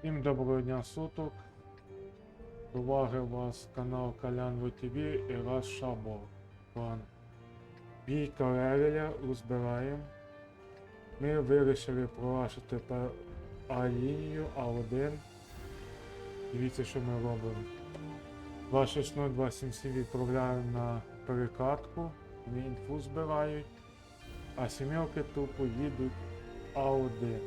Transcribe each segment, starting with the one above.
Всім доброго дня суток. Уваги вас канал Калян ВТВ і раз Шабо. План. Бійка Ревеля розбираємо. Ми вирішили пролашити пер А-лінію А1. Дивіться, що ми робимо. 260-277 відправляємо на перекатку, вони інфу збирають, а сімерки тупо їдуть А1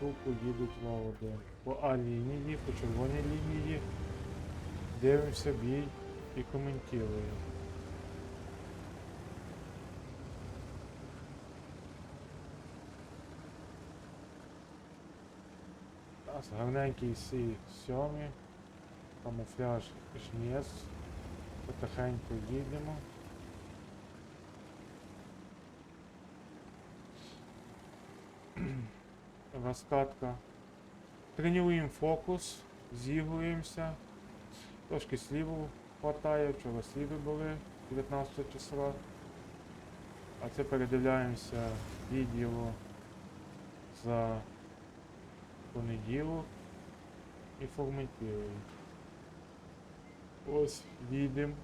тупо їдуть в А1. По А лінії, по червоній лінії. Дивимося бій і коментуємо. Гарненький сі сьомі. Камуфляж жнець. Потихеньку їдемо. розкатка. Тренуємо фокус, зігуємося. Трошки сліву хватає, вчора сліви були 19 числа. А це передивляємося відео за понеділок і форматуємо. Ось їдемо.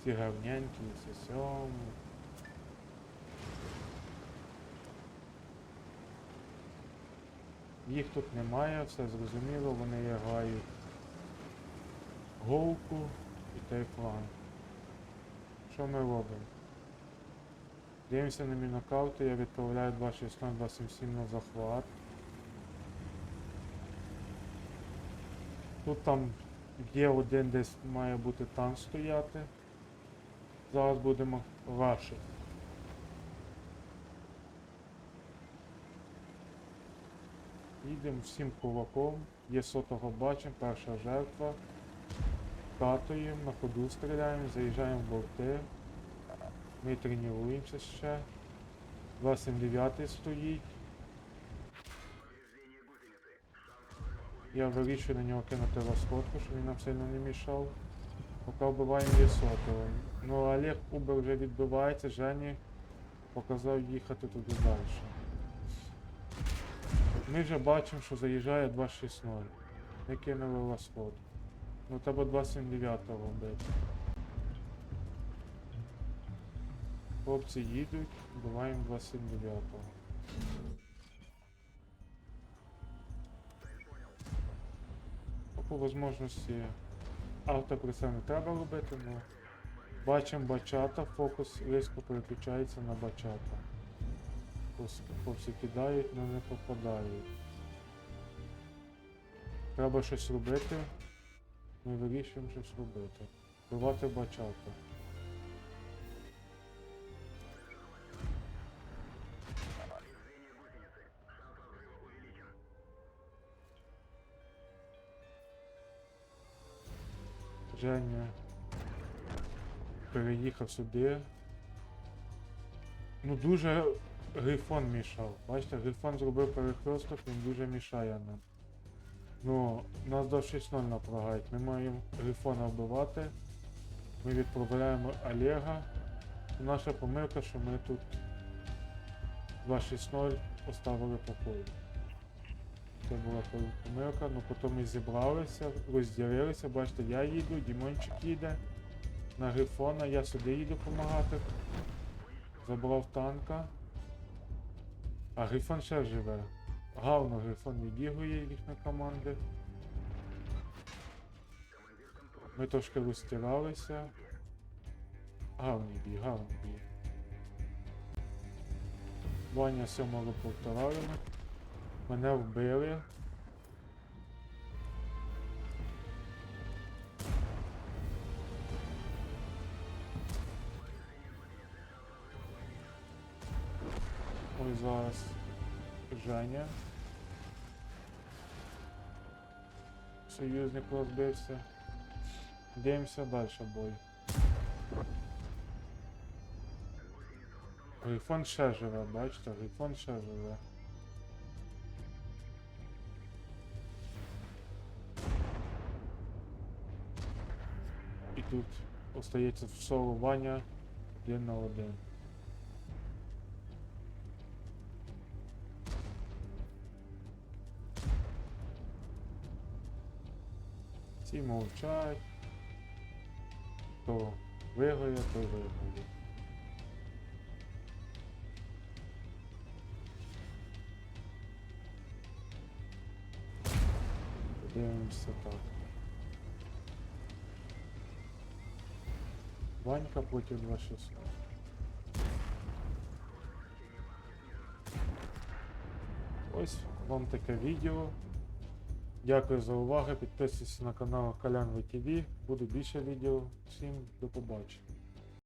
Всі гарненькі, всі сьому. Їх тут немає, все зрозуміло, вони грають голку і тайфлан. Що ми робимо? Дивимося на мінокаути, я відправляю 260-277 на захват. Тут там є один десь має бути танк стояти. Зараз будемо рашити. Їдемо всім кулаком, є сотого бачимо, перша жертва. Катуємо, на ходу стріляємо, заїжджаємо в борти. Ми тренуємося ще. 279 стоїть. Я вирішую на нього кинути розходку, щоб він нам сильно не мішав. Поки вбиваємо є сотого. Ну Олег Кубер вже відбивається, Жені показав їхати туди далі. Ми вже бачимо, що заїжджає 2.6.0. Ми кинули розход. Ну треба 2.79 робити. Хлопці їдуть, вбиваємо 2.79. По можливості автоприцел не треба робити, але бачимо бачата, фокус різко переключається на бачата. Хлопці але не попадають. Треба щось робити. Ми вирішуємо щось робити. Бивати бачата. Женя переїхав сюди. Ну дуже грифон мішав. Бачите, грифон зробив перехресток, він дуже мішає нам. Ну, нас до 6-0 напрягають. Ми маємо грифона вбивати. Ми відправляємо Олега. Наша помилка, що ми тут 2-6-0 поставили по полю. Це була помилка, ну потім ми зібралися, розділилися, бачите, я їду, Дімончик їде на грифона, я сюди їду допомагати. Забрав танка. А Грифон ще живе. Гавно Грифон відігує їхні команди. Ми трошки розтиралися. Гавний бій, гавний бій. Ваня сьомого повторали. Мене вбили. Ось зараз Женя. Союзник розбився. Дивимося далі бой. Грифон ще живе, бачите, грифон ще живе. І тут остається в соло Ваня один на один. Всі мовчать. Хто виграє, той виграє. Подивимося так. Ванька проти 2600. Ось вам таке відео. Дякую за увагу. Підписуйтесь на канал Калян ВТВ. Буде більше відео. Всім до побачення.